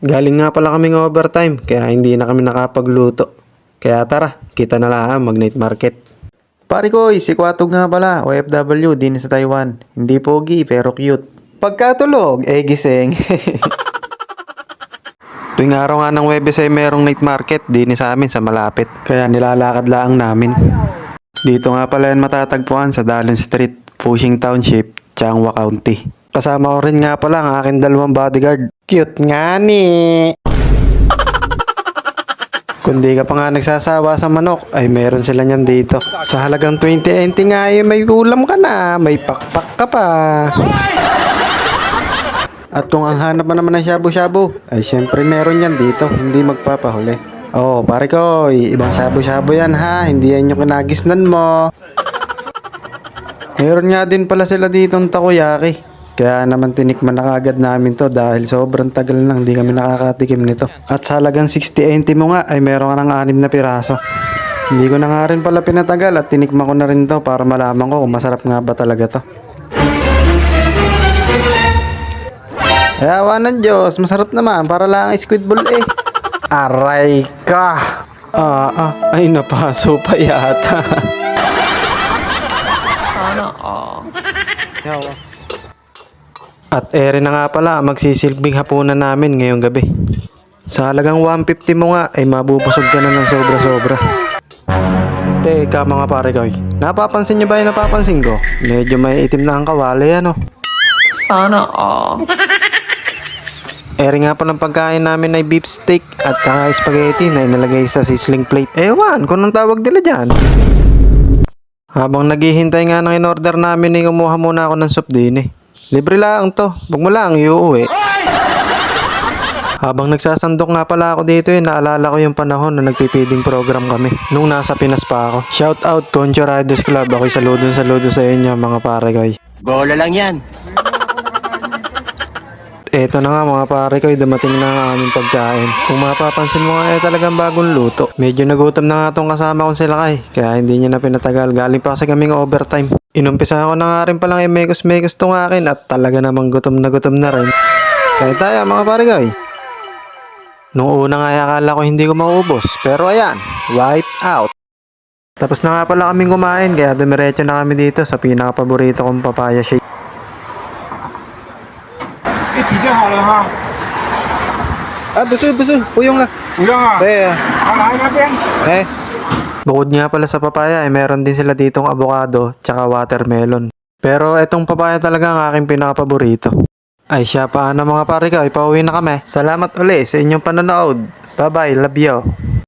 Galing nga pala kaming overtime, kaya hindi na kami nakapagluto. Kaya tara, kita na lang mag night market. Pare ko, si Kwatog nga pala, OFW din sa Taiwan. Hindi pogi, pero cute. Pagkatulog, eh gising. Tuwing araw nga ng Webes ay merong night market din sa amin sa malapit. Kaya nilalakad lang namin. Dito nga pala yan matatagpuan sa Dallon Street, Fushing Township, Changhua County. Kasama ko rin nga pala ang aking dalawang bodyguard. Cute nga ni! Kung di ka pa nga nagsasawa sa manok, ay meron sila niyan dito. Sa halagang 20 NT nga ay may ulam ka na, may pakpak ka pa. At kung ang hanap mo naman ng shabu-shabu, ay syempre meron yan dito, hindi magpapahuli. Oh, pare ko, ibang shabu-shabu yan ha, hindi yan yung kinagisnan mo. Meron nga din pala sila dito ng takoyaki. Kaya naman tinikman na kagad namin to dahil sobrang tagal lang hindi kami nakakatikim nito. At sa halagang 60 NT mo nga ay meron ka ng anim na piraso. Hindi ko na nga rin pala pinatagal at tinikman ko na rin to para malaman ko kung masarap nga ba talaga to. Kaya awa ng Diyos, masarap naman para lang squid ball eh. Aray ka! Ah, ah, ay napaso pa yata. Sana all. At ere na nga pala magsisilbing hapunan namin ngayong gabi. Sa halagang 150 mo nga ay mabubusog ka na ng sobra-sobra. Teka mga pare koy, napapansin niyo ba yung napapansin ko? Medyo may itim na ang kawali ano. Sana all. Ere nga pa ng pagkain namin ay beef steak at kaka spaghetti na inalagay sa sizzling plate. Ewan, kung anong tawag nila dyan. Habang naghihintay nga ng in-order namin ay kumuha muna ako ng soup din eh. Libre lang to, wag mo lang iuwi. Habang nagsasandok nga pala ako dito eh, naalala ko yung panahon na nagpipiding program kami. Nung nasa Pinas pa ako. Shout out Concho Riders Club. Ako'y saludon saludo sa inyo mga pare koy. Bola lang yan. Eto na nga mga pare ko, dumating na ang aming pagkain. Kung mapapansin mo nga, eh talagang bagong luto. Medyo nagutom na nga tong kasama kong sila kay, kaya hindi niya na pinatagal. Galing pa kasi kaming overtime. Inumpisa ko na nga rin palang imekos-mekos tong akin at talaga namang gutom na gutom na rin. Kaya tayo mga pare ko eh. Nung una nga akala ko hindi ko maubos, pero ayan, wipe out. Tapos na nga pala kaming kumain, kaya dumiretso na kami dito sa pinaka-paborito kong papaya shake. 一起就好了哈， Ah, buso, buso, puyong lang. 不用啊。 Eh, 好，来那边。 Eh. Bukod nga pala sa papaya, eh, meron din sila ditong avocado tsaka watermelon. Pero etong papaya talaga ang aking pinakapaborito. Ay siya, paano mga pare ko? Ipauwi na kami. Salamat uli sa inyong panonood. Bye-bye, love you.